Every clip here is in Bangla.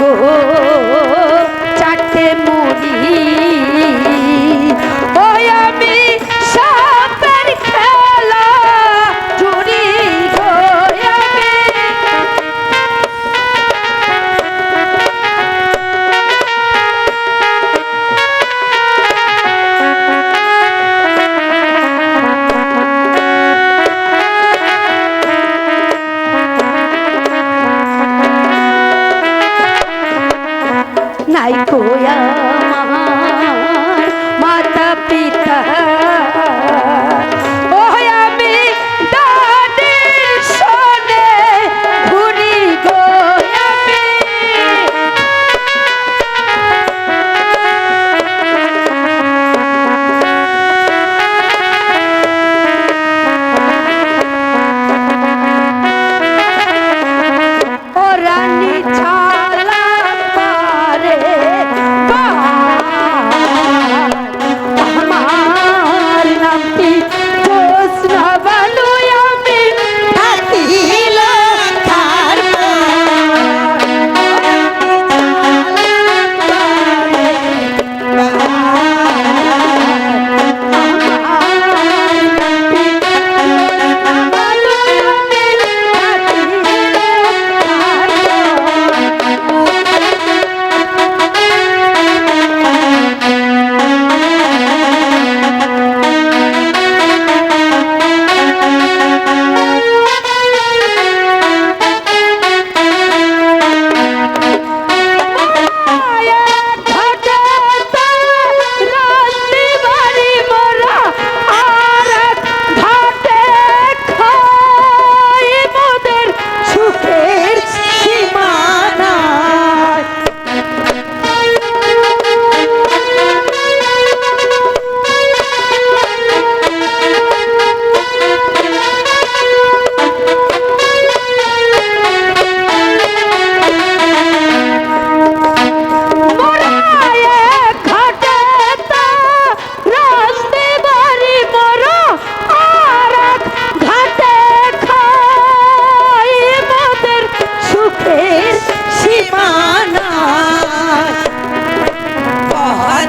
গো।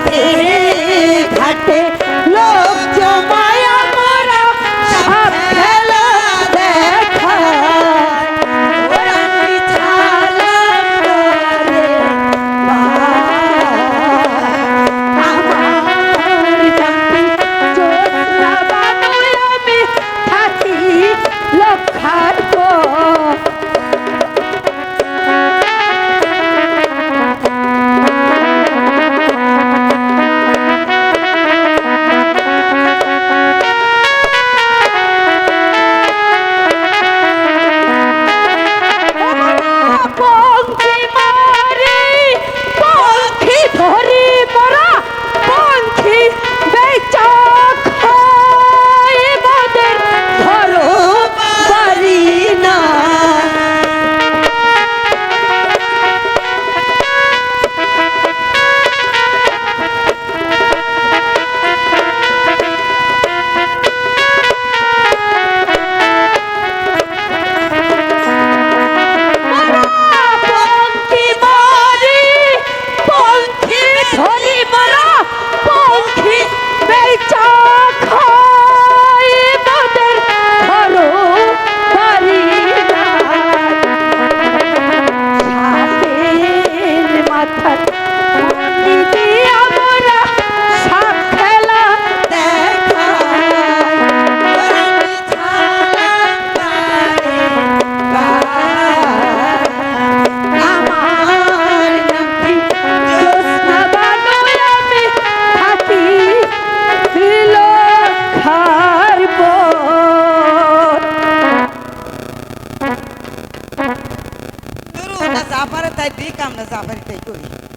घाटे घाटे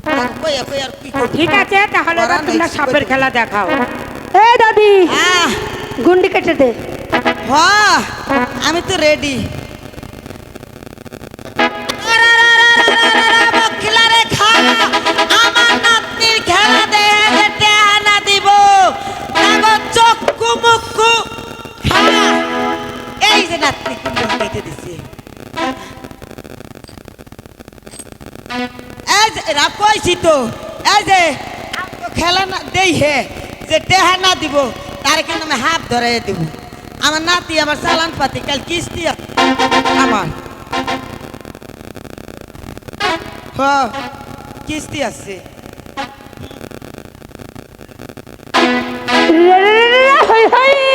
হ্যাঁ। হ্যাঁ, ঠিক আছে তাহলে তোমরা সাপের খেলা দেখাও। এ দাদি গুন্ডি কেটে দে। আমি তো রেডি এই যে নাতি কুন্ডু দিতে দিছি কইছি তো খেলা না দেই হে যে টেহা না দিব তার কেন আমি হাফ ধরাই দিব আমার নাতি আমার চালান পাতি কাল কিস্তি আমার কিস্তি আছে হই হই